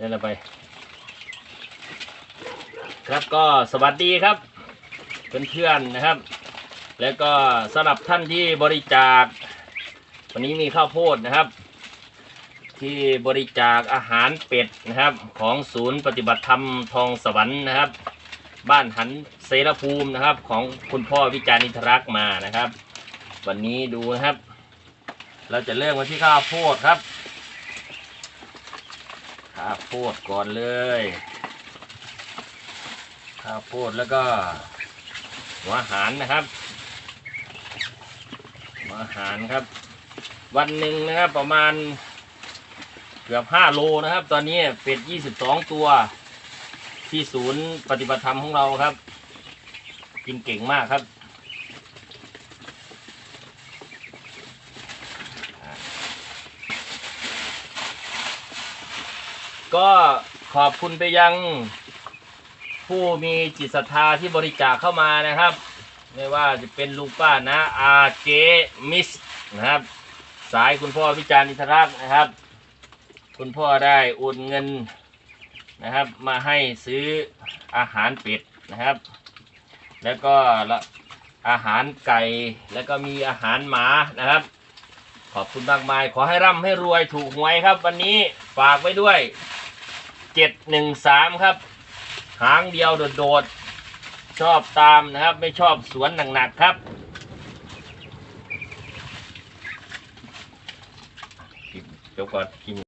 นี่นแหละไป ครับก็สวัสดีครับเพื่อนๆนะครับ แล้วก็สำหรับท่านที่บริจาค วันนี้มีข้าวโพดนะครับ ที่บริจาคอาหารเป็ดนะครับ ของศูนย์ปฏิบัติธรรมทองสวรรค์นะครับ บ้านหันเสรภูมินะครับ ของคุณพ่อวิจารณิทรักษ์มานะครับ วันนี้ดูนะครับ เราจะเริ่มกันที่ข้าวโพดครับ ข้าวโพดก่อนเลยข้าวโพดแล้วก็หัวหารนะครับหัวหารครับ วันหนึ่งนะครับประมาณเกือบห้าโลนะครับ ตอนนี้เป็ดยี่สิบสองตัว ที่ศูนย์ปฏิบัติธรรมของเราครับ กินเก่งมากครับ ก็ขอบคุณไปยังผู้มีจิตศรัทธาที่บริจาคเข้ามานะครับ ไม่ว่าจะเป็นลุงป้านะอาเจมิสนะครับ สายคุณพ่อวิจารณ์นิทรักษ์นะครับ คุณพ่อได้โอนเงินนะครับ มาให้ซื้ออาหารเป็ดนะครับ แล้วก็ละอาหารไก่แล้วก็มีอาหารหมานะครับ ขอบคุณมากมาย ขอให้ร่ำให้รวยถูกหวยครับ วันนี้ฝากไว้ด้วย เจ็ดหนึ่งสามครับ หางเดียวโดดๆ ชอบตามนะครับ ไม่ชอบสวนหนักๆครับเดี๋ยวก่อนกิน